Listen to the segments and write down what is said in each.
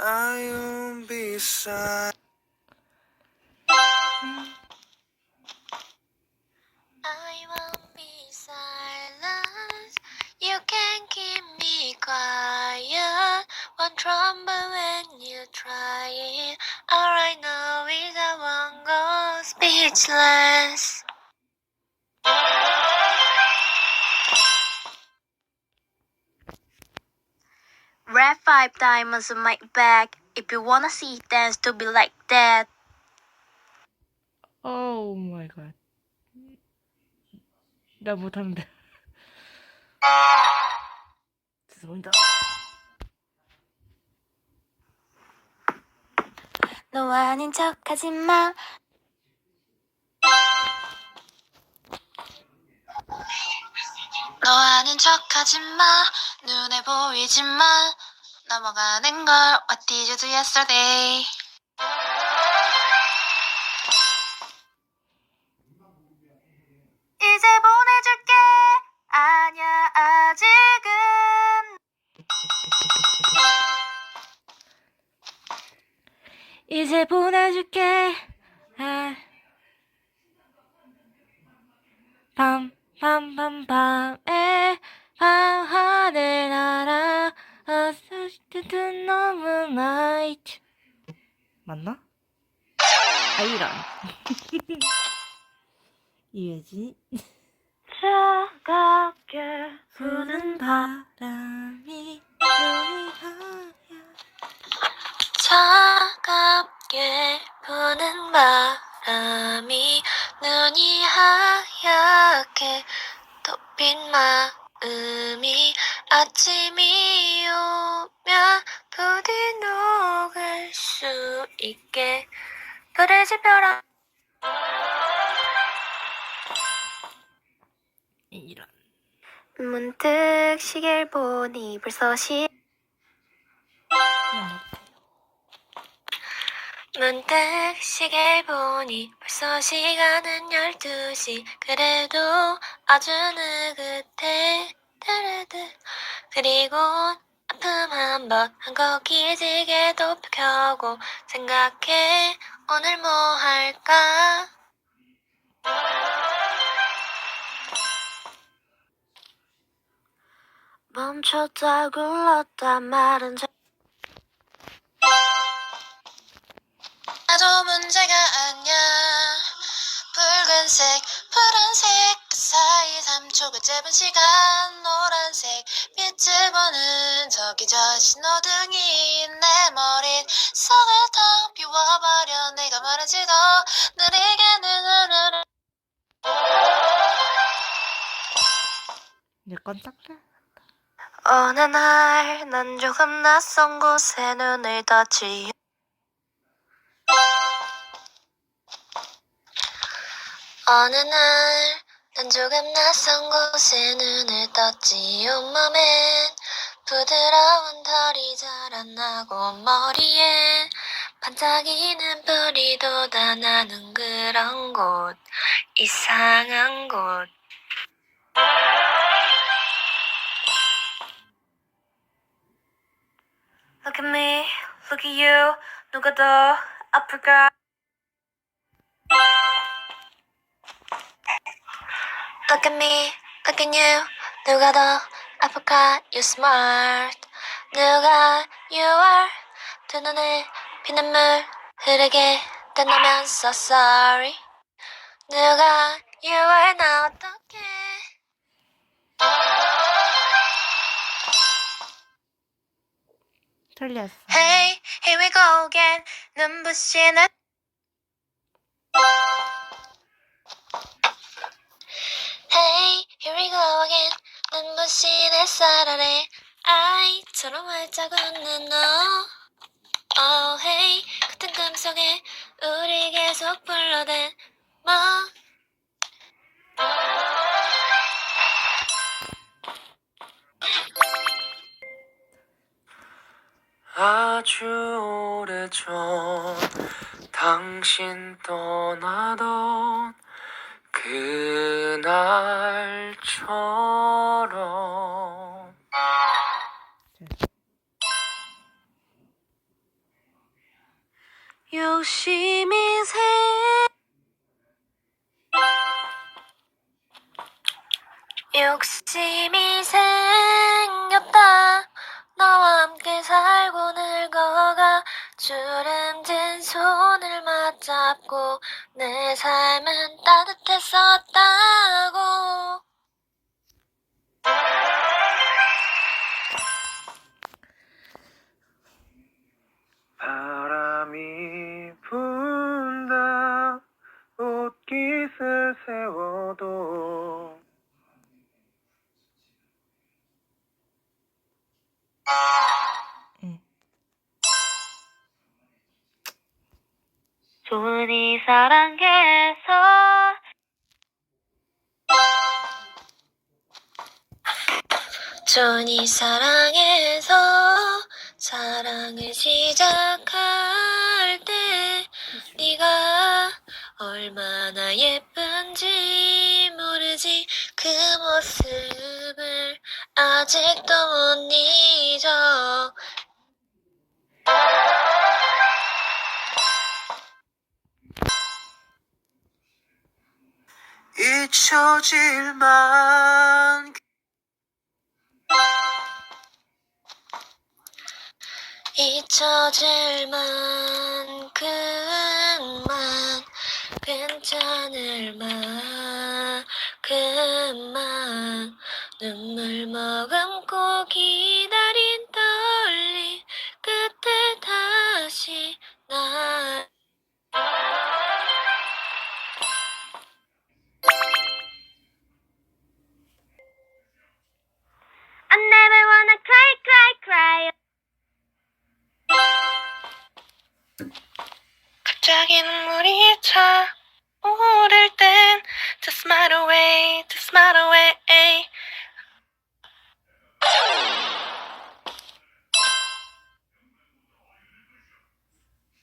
I won't be silent. I won't be silent. You can keep me quiet. One trumpet when you try it. All I know is I won't go speechless. Red five diamonds on my back. If you wanna see dance to be like that. 오 마이 갓. 나 못하는데. 죄송합니다. 너 아닌 척 하지 마. 너 아닌 척 하지 마. 눈에 보이지만 넘어가는 걸 What did you do yesterday? 맞나? 아이란 이해지 차갑게 부는 바람이 눈이 하얀 차갑게 부는 바람이 눈이 하얗게 덮인 마음이 아침이 오면 부디 녹을 수 있게. 불을 지펴라. 이런. 문득 시계를 보니 벌써 시 그냥 문득 시계를 보니 벌써 시간은 12시. 그래도 아주 느긋해 그리고 아픔 한번 한곡 이지게도 펴고 생각해. 오늘 뭐 할까? 멈췄다 굴렀다 말은 잘 나도 문제가 아니야. 붉은색 푸른색 그 사이 3초가 짧은 시간 1번은 저기 저 신호등이 내 머릿 속을 텅 비워버려. 내가 멀어지도 느리게는 흐르는 약간 짝래 어느 날 난 조금 낯선 곳에 눈을 떴지. 어느 날 난 조금 낯선 곳에 눈을 떴지 온몸엔 부드러운 털이 자라나고 머리엔 반짝이는 불이 돋아나는 그런 곳 이상한 곳 Look at me, look at you. 누가 더 아플까? Look at me, look at you. 누가 더 아플까? You smart. 누가 you are. 두 눈에 피눈물 흐르게 떠나면 so sorry. 누가 you are 나 어떡해? 틀렸어 Hey, here we go again. 눈부시는 눈부신 햇살 아래 아이처럼 활짝 웃는 너. Oh, hey, 같은 꿈속에 우리 계속 불러댄 뭐. 아주 오래전 당신 떠나던 그날처럼. 네. 욕심이 새 욕심이 생겼다. 너와 함께 살고 늙어가 주름진 손을 맞잡고 내 삶은 따뜻했었다고. 바람이 분다 옷깃을 세워 존이 사랑해서 사랑을 시작할 때 네가 얼마나 예쁜지 모르지. 그 모습을 아직도 못 잊어. 잊혀질만 잊혀질 만큼만 괜찮을 만큼만 눈물 머금고 기다린 갑자기 눈물이 차 오를 땐 Just smile away, just smile away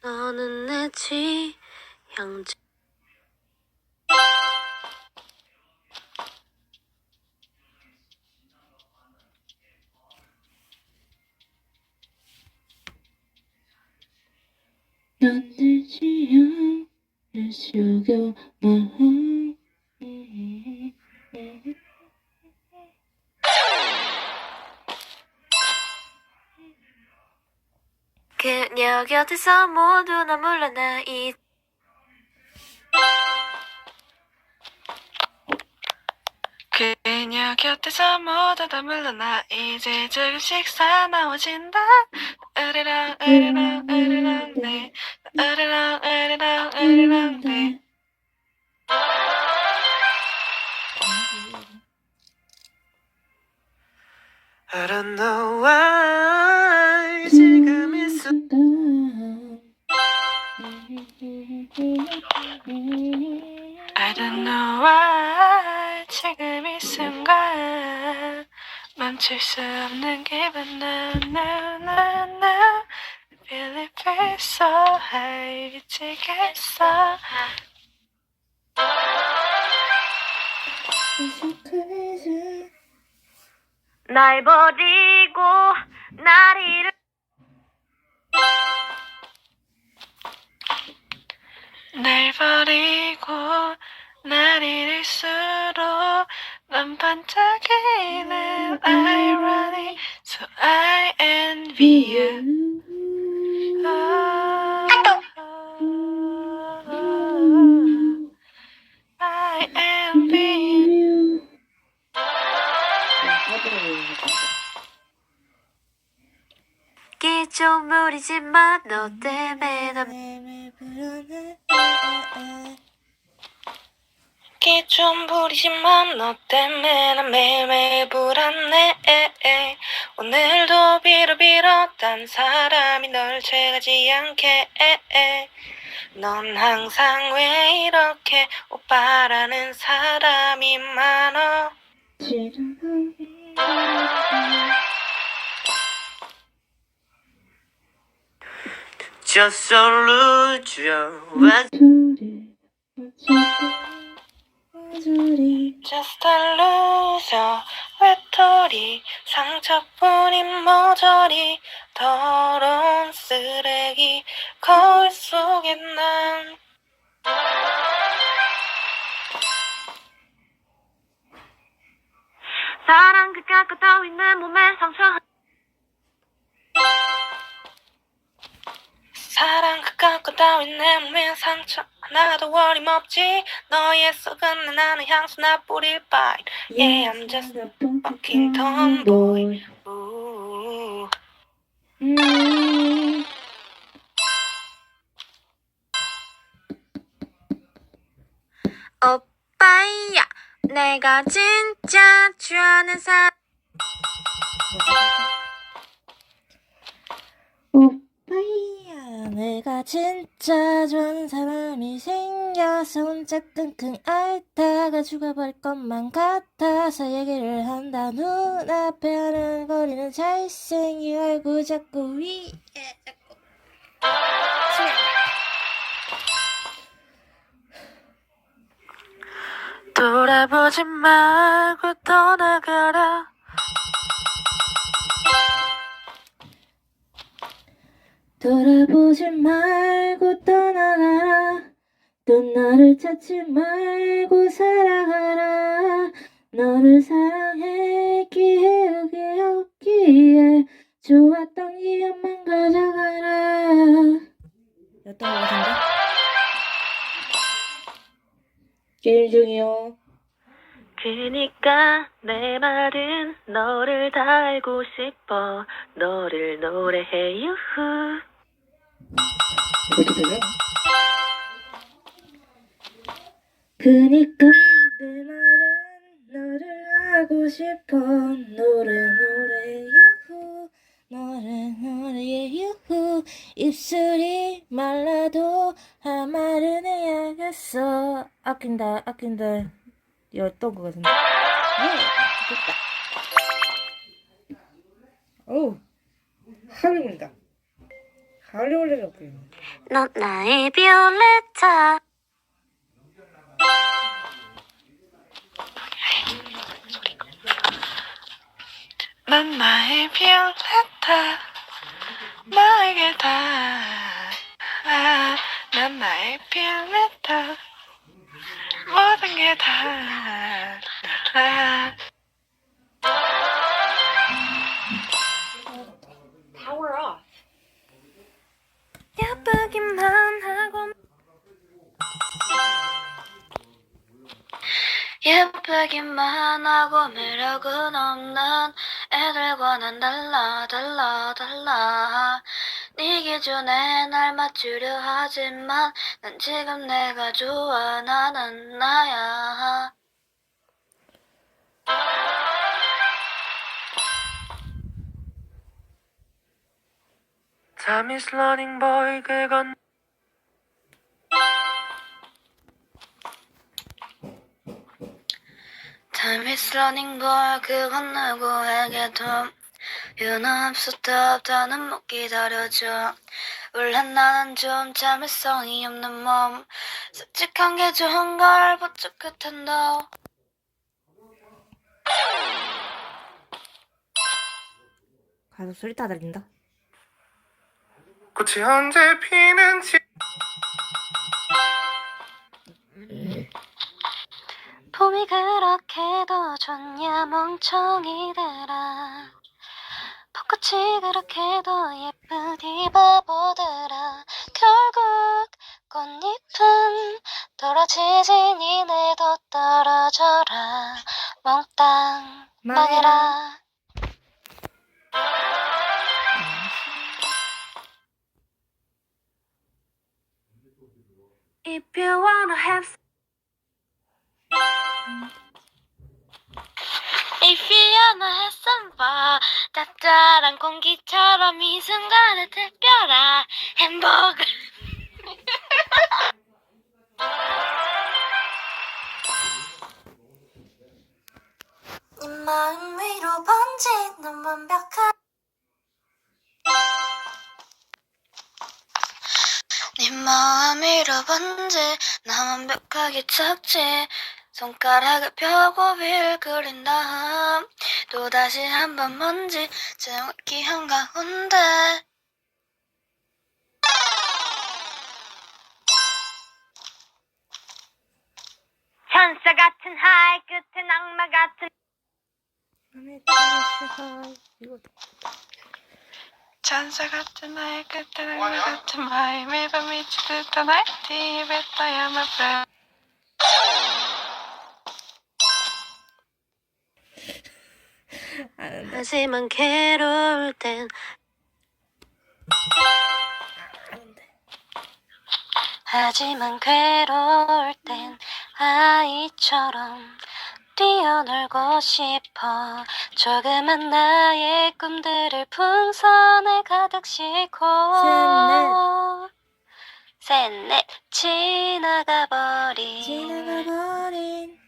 너는 내 취향 그녀 곁에서 모두 나 물러나 이. 그녀 곁에서 모두 다 물러나 이제 조금씩 사나워진다 으르렁 으르렁 으르렁 네. 으르렁 으르렁 으르렁 네. I don't know why 지금 이순 I don't know why 지금 이 순간 멈출 수 없는 기분. No no no 미치겠어? 날 버리고 날 잃을 날 버리고 날 잃을수록 난 반짝이는 irony So I envy you I 기좀 무리지만 너 때문에 난 기좀 부리지만 너 때문에 난 매일매일 불안해. 오늘도 빌어빌어 딴 사람이 널 채가지 않게. 넌 항상 왜 이렇게 오빠라는 사람이 많어 Just so your Just a loser 외톨이 상처뿐인 모조리 더러운 쓰레기 거울 속에 난 깎고 따위 내 몸에 상처 사랑 가깝고 따윈 내 몸에 상처 하나도 어림없지 너의 속은 나는 향수 나 뿌릴 바이 Yeah I'm just a fucking tomboy 우. 음. 오빠야 내가 진짜 좋아하는 사람. 오빠야 내가 진짜 좋아하는 사람이 생겨서 혼자 끙끙 앓다가 죽어버릴 것만 같아서 얘기를 한다. 눈앞에 하는 거리는 잘생긴 얼굴 자꾸 위에 자꾸 돌아보지 말고 떠나가라. 돌아보지 말고 떠나가라. 또 나를 찾지 말고 살아가라. 너를 그니까 내 말은 너를 알고 싶어. 노래 노래 유후. 노래 노래 유후. 입술이 말라도 할 말은 해야겠어. 아낀다 아낀다. 였던 것 같은데. 예 할리우드다. 할리우드가 없군요. 넌 나의 비올레타 넌 나의 비올레타 나에게 다. 아, 넌 나의 비올레타 모든 게다. 아. 예쁘기만 하고. 예쁘기만 하고 매력은 없는 애들과 난 달라 달라 달라. 네 기준에 날 맞추려 하지만 난 지금 내가 좋아 나는 나야. Time is running boy 그건 Time is running boy 그건 누구에게도 유난없어도 없다는 못 기다려줘. 원래 나는 좀 참을성이 없는 몸. 솔직한 게 좋은 걸 부족할 텐데. 가서 소리 다 들린다. 꽃이 언제 피는지 봄이 그렇게도 좋냐 멍청이들아. 벚꽃이 그렇게도 예쁘디 바보들아. 결국 꽃잎은 떨어지지 니네도 떨어져라. 몽땅 망해라. If you wanna have If you wanna have some fun 짭짤한 공기처럼 이 순간을 특별한 행복을 네 마음 위로 번지는 완벽한 네 마음 위로 번지 나 완벽하게 착지 손가락을 펴고 위를 그린 다음 또다시 한 번 먼지 정확히 한가운데. 천사 같은 하이 끝에 악마 같은. 이거. 찬사 같은 나의 끝에는 물 같은 마음 매번 미치듯한 IT 뱉어야 my friend 아는데 하지만 괴로울 땐. 하지만 괴로울 땐 아이처럼 뛰어놀고 싶어. 조그만 나의 꿈들을 풍선에 가득 싣고. 셋넷. 지나가 버린 지나가버린 어린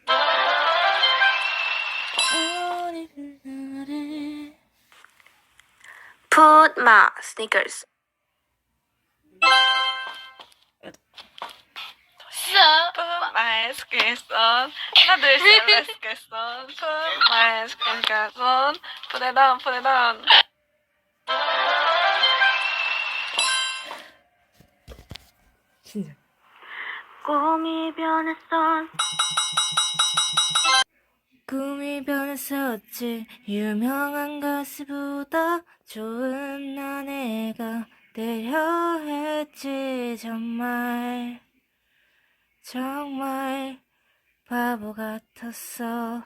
Put my sneakers Put my skis on 하나 둘셋 let's get on Put my skis on Put it on put it on 진짜 꿈이 변했어 꿈이 변했었지 유명한 가수보다 좋은 아내가 되려 했지 정말. 정말 바보 같았어.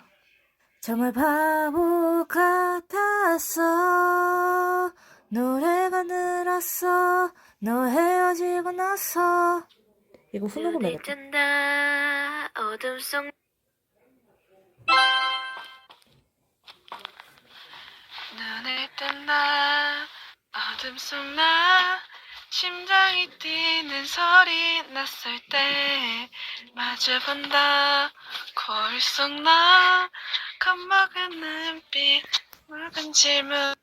정말 바보 같았어. 노래가 늘었어. 너 헤어지고 나서. 이거 눈이 내겠다 뜬다. 어둠 속 눈을 뜬다. 어둠 속 나 심장이 뛰는 소리 났을 때 마주본다. 거울 속 나 겁먹은 눈빛 묽은 질문